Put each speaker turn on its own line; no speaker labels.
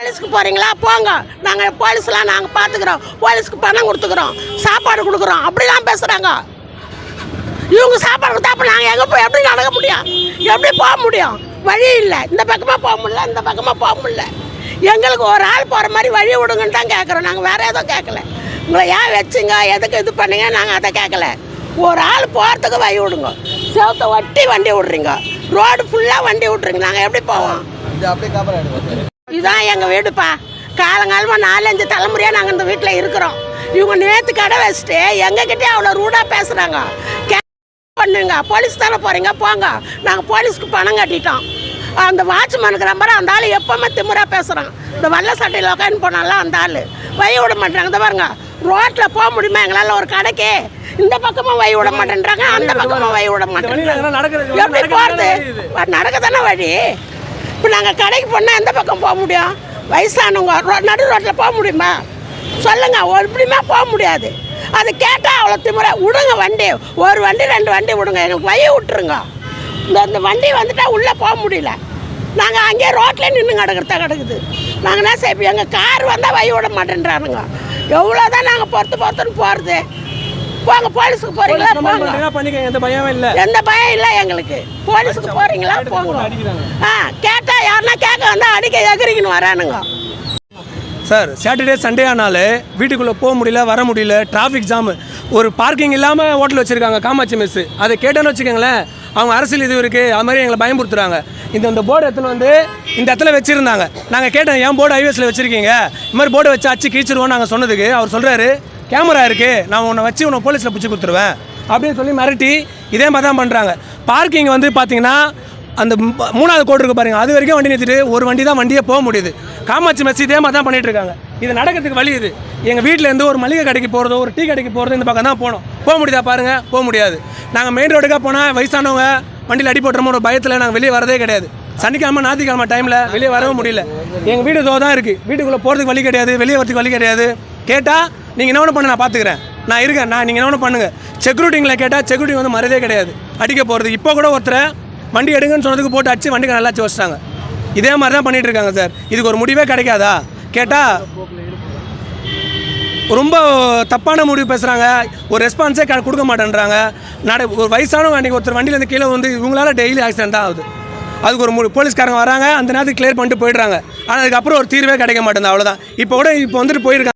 போலீஸ்க்கு போகிறீங்களா போங்க. நாங்கள் போலீஸ்லாம் நாங்கள் பார்த்துக்குறோம் போலீஸ்க்கு பணம் கொடுத்துக்குறோம். சாப்பாடு கொடுக்குறோம். அப்படிலாம் பேசுகிறாங்க இவங்க சாப்பாடு கொடுத்தா அப்போ நாங்கள் எங்கே போய் எப்படி நடக்க முடியும்? எப்படி போக முடியும்? வழி இல்லை. இந்த பக்கமாக போக முடியல இந்த பக்கமாக போக முடியல. எங்களுக்கு ஒரு ஆள் போகிற மாதிரி வழி விடுங்கன்னு தான் கேட்குறோம் நாங்கள் வேறு எதுவும் கேட்கல உங்களை ஏன் வச்சுங்க? எதுக்கு இது பண்ணுங்க? நாங்கள் அதை கேட்கல ஒரு ஆள் போகிறதுக்கு வழி விடுங்க. சேவத்தை ஒட்டி வண்டி விட்றீங்க. ரோடு ஃபுல்லாக வண்டி விட்றீங்க. நாங்கள் எப்படி போவோம்? இதுதான் எங்கள் வீடுப்பா. காலங்காலமாக நாலஞ்சு தலைமுறையாக நாங்கள் இந்த வீட்டில் இருக்கிறோம். இவங்க நேற்று கடை வச்சுட்டு எங்ககிட்டயே அவ்வளோ ரூடாக பேசுகிறாங்க கே பண்ணுங்க போலீஸ் தானே போகிறீங்க போங்க. நாங்கள் போலீஸ்க்கு பணம் கட்டிட்டோம். அந்த வாட்ச்மேனுக்கு நம்பர் அந்த ஆள் எப்போவுமே திமிரா பேசுகிறான் இந்த வெள்ளை சட்டையில் உட்காந்து போனால அந்த ஆள். வழி விட மாட்டாங்க இந்த பாருங்க ரோட்டில் போக முடியுமா எங்களால் ஒரு கடைக்கு? இந்த பக்கமாக வழி விட மாட்டேன்றாங்க. அந்த பக்கமாக வழி விட மாட்டேன்றாங்க. எப்படி போகிறது நடக்க தானே வழி? இப்போ நாங்கள் கடைக்கு போனால் எந்த பக்கம் போக முடியும்? வயசானவங்க ரோ- நடு ரோட்டில் போக முடியுமா? சொல்லுங்கள் ஒரு எப்படியுமே போக முடியாது. அது கேட்டால் அவ்வளோ திமுறை விடுங்க வண்டி ஒரு வண்டி ரெண்டு வண்டி விடுங்க எங்களுக்கு வய விட்டுருங்க. இந்த இந்த வண்டி வந்துட்டால் உள்ளே போக முடியல. நாங்கள் அங்கேயே ரோட்டில் நின்று கிடக்கிறதா கிடக்குது. நாங்கள் என்ன செய்வோம் எங்கள் கார் வந்தால் வழி விட மாட்டேன்றானுங்க. எவ்வளோ தான் நாங்கள் பொறுத்து பொறுத்துன்னு போகிறது. போங்க போலீஸுக்கு போகிறீங்களா போங்க.
எந்த பயமே இல்ல.
எந்த பயம் இல்லை எங்களுக்கு. போலீஸுக்கு போறீங்களா? போங்க. ஆ கேட்டா யாருன்னா கேட்க வந்தா அடிக்க எகிரிக்கின்னு வரானுங்க.
சார் சாட்டர்டே சண்டே ஆனாலே வீட்டுக்குள்ளே போக முடியல வர முடியல டிராஃபிக் ஜாமு ஒரு பார்க்கிங் இல்லாமல் ஹோட்டல் வச்சுருக்காங்க காமாட்சி மெஸ்ஸு அதை கேட்டேன்னு வச்சுக்கோங்களேன் அவங்க அரசியல் இது இருக்குது அது மாதிரி எங்களை பயமுறுத்துறாங்க. இந்த இந்த போர்டு எடுத்துன்னு வந்து இந்த இடத்துல வச்சுருந்தாங்க. நாங்கள் கேட்டோம் ஏன் போர்டு ஹைவேஸில் வச்சுருக்கீங்க? இது மாதிரி போர்டை வச்சு அச்சு கீச்சிருவோம் நாங்கள் சொன்னதுக்கு அவர் சொல்கிறாரு கேமரா இருக்குது நான் உன்னை வச்சு உன்னை போலீஸில் பிடிச்சி கொடுத்துருவேன். அப்படின்னு சொல்லி மிரட்டி இதே மாதிரி தான் பண்ணுறாங்க பார்க்கிங் வந்து பார்த்தீங்கன்னா அந்த மூணாவது கோடு இருக்கு பாருங்கள் அது வரைக்கும் வண்டி நிறுத்திட்டு ஒரு வண்டி தான் வண்டியே போக முடியுது. காமாட்சி மெஸ் இதே மாதிரி தான் பண்ணிகிட்டு இருக்காங்க. இது நடக்கிறதுக்கு வழி இது. எங்கள் வீட்டில் இருந்து ஒரு மளிகை கடைக்கு போகிறதோ ஒரு டீ கடைக்கு போகிறதோ இந்த பக்கம் தான் போகணும் போக முடியுதா பாருங்கள் போக முடியாது. நாங்கள் மெயின் ரோடுக்காக போனால் வயசானவங்க வண்டியில் அடி போட்டுறோமோ ஒரு பயத்தில் நாங்கள் வெளியே வரதே கிடையாது. சனிக்கிழமை ஞாயிற்றுக்கிழமை டைமில் வெளியே வரவும் முடியல. எங்கள் வீடு தோ தான் இருக்குது வீட்டுக்குள்ளே போகிறதுக்கு வழி கிடையாது. வெளியே வரதுக்கு வழி கிடையாது. கேட்டால் நீங்கள் என்ன ஒன்று பண்ண நான் பார்த்துக்கிறேன் நான் இருக்கேன் நான் நீங்கள் என்ன ஒன்று பண்ணுங்கள் செக்யூரிட்டிங்களை கேட்டால் செக்யூரிட்டி வந்து மறதே கிடையாது. அடிக்க போகிறது இப்போ கூட ஒருத்தரை வண்டி எடுங்கன்னு சொன்னதுக்கு போட்டு அடிச்சு வண்டிக்கு நல்லா வச்சு வச்சிட்டாங்க. இதே மாதிரி தான் பண்ணிட்டு இருக்காங்க சார். இதுக்கு ஒரு முடிவே கிடைக்காதா? கேட்டால் ரொம்ப தப்பான முடிவு பேசுகிறாங்க ஒரு ரெஸ்பான்ஸே க- கொடுக்க மாட்டேன்றாங்க. நட ஒரு வயசானவங்க அன்றைக்கி ஒருத்தர் வண்டியிலேருந்து கீழே வந்து இவங்களால டெய்லி ஆக்சிடென்ட் தான் ஆகுது. அதுக்கு ஒரு மு- போலீஸ்காரங்க வராங்க அந்த நேரத்துக்கு கிளியர் பண்ணிட்டு போயிடுறாங்க. ஆனால் அதுக்கப்புறம் ஒரு தீர்வே கிடைக்க மாட்டேங்குது அவ்வளோதான் இப்போ கூட இப்போ வந்துட்டு போயிருக்காங்க.